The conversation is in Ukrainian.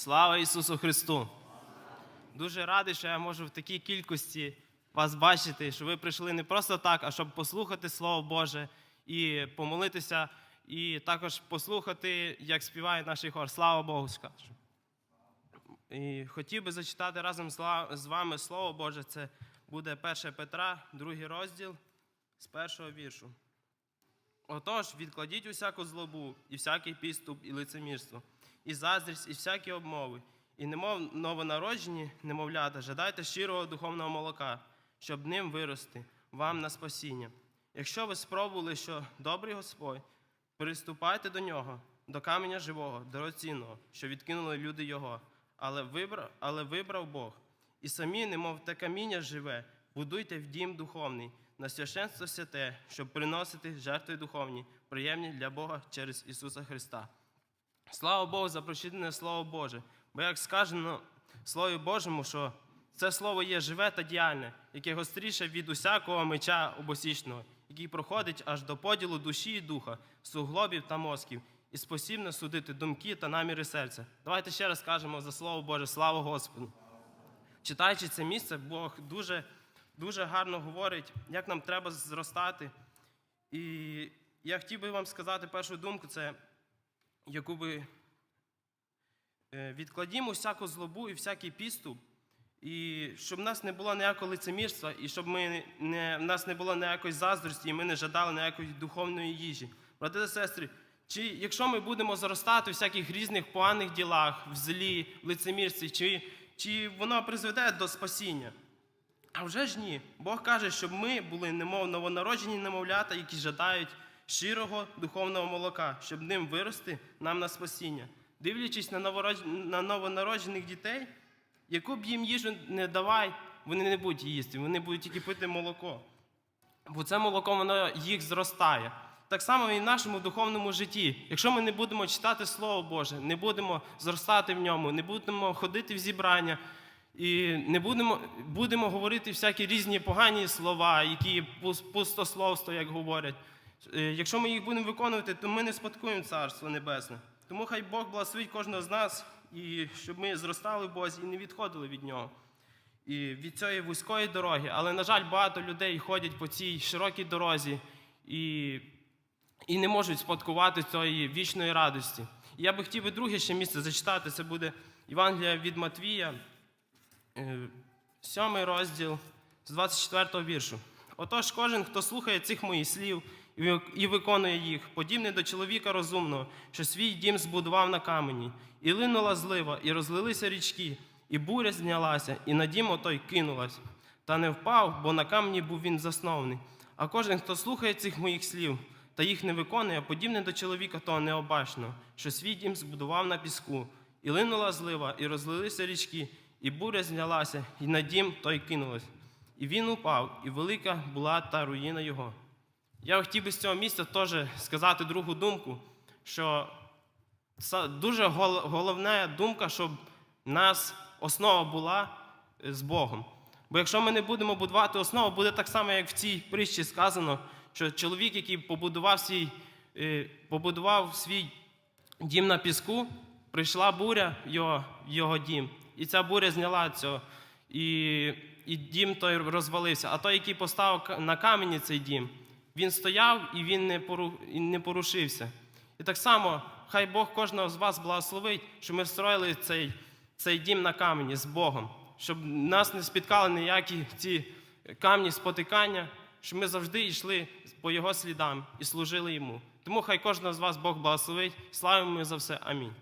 Слава Ісусу Христу! Дуже радий, що я можу в такій кількості вас бачити, що ви прийшли не просто так, а щоб послухати Слово Боже і помолитися, і також послухати, як співає наш хор. Слава Богу. І хотів би зачитати разом з вами Слово Боже. Це буде 1 Петра, другий розділ з першого віршу. Отож, відкладіть усяку злобу, і всякий підступ, і лицемірство, і заздрість, і всякі обмови, і немов новонароджені, немовлята, жадайте щирого духовного молока, щоб ним вирости вам на спасіння. Якщо ви спробували, що добрий Господь, приступайте до нього, до каменя живого, дорогоцінного, що відкинули люди його, але вибрав, але вибрав Бог. І самі, немов те каміння живе, будуйте в дім духовний, на священство святе, щоб приносити жертви духовні, приємні для Бога через Ісуса Христа. Слава Богу за прочитане Слово Боже. Бо як сказано Слові Божому, що це слово є живе та діяльне, яке гостріше від усякого меча обосічного, який проходить аж до поділу душі і духа, суглобів та мозків, і спосібне судити думки та наміри серця. Давайте ще раз скажемо за Слово Боже, слава Господу. Читаючи це місце, Бог дуже, дуже гарно говорить, як нам треба зростати. І я хотів би вам сказати першу думку, це яку би е, відкладімо всяку злобу і всякий підступ, і щоб в нас не було ніякого лицемірства, і щоб ми не, в нас не було ніякої заздрості, і ми не жадали ніякої духовної їжі. Брати та сестри, чи якщо ми будемо зростати у всяких різних поганих ділах, в злі, в лицемірстві, чи, чи воно призведе до спасіння? А вже ж ні. Бог каже, щоб ми були немов новонароджені немовлята, які жадають щирого духовного молока, щоб ним вирости нам на спасіння. Дивлячись на, новонароджених дітей, яку б їм їжу не давай, вони не будуть їсти, вони будуть тільки пити молоко. Бо це молоко воно їх зростає. Так само і в нашому духовному житті. Якщо ми не будемо читати Слово Боже, не будемо зростати в ньому, не будемо ходити в зібрання, і не будемо, будемо говорити всякі різні погані слова, які пустословство, як говорять. Е, Якщо ми їх будемо виконувати, то ми не спадкуємо Царство Небесне. Тому хай Бог благословить кожного з нас, і щоб ми зростали в Бозі і не відходили від нього. І від цієї вузької дороги. Але, на жаль, багато людей ходять по цій широкій дорозі і, і не можуть спадкувати цієї вічної радості. І я би хотів би друге ще місце зачитати. Це буде Євангелія від Матвія, е, сьомий розділ з 24 віршу. Отож, кожен, хто слухає цих моїх слів і виконує їх, подібний до чоловіка розумного, що свій дім збудував на камені, і линула злива, і розлилися річки, і буря знялася, і на дім отой кинулась. Та не впав, бо на камені був він заснований. А кожен, хто слухає цих моїх слів та їх не виконує, подібний до чоловіка того необачного, що свій дім збудував на піску, і линула злива, і розлилися річки, і буря знялася, і на дім той кинулась. І він упав, і велика була та руїна його. Я хотів би з цього місця теж сказати другу думку, що дуже гол- головна думка, щоб нас основа була е, з Богом. Бо якщо ми не будемо будувати основу, буде так само, як в цій притчі сказано, що чоловік, який побудував свій, е, побудував свій дім на піску, прийшла буря в його, його дім, і ця буря зняла цього. І, і дім той розвалився. А той, який поставив на камені цей дім, він стояв і він не, порушився. І так само, хай Бог кожного з вас благословить, щоб ми встроїли цей, цей дім на камені з Богом, щоб нас не спіткали ніякі ці камні спотикання, щоб ми завжди йшли по Його слідам і служили йому. Тому хай кожного з вас Бог благословить. Славимо за все. Амінь.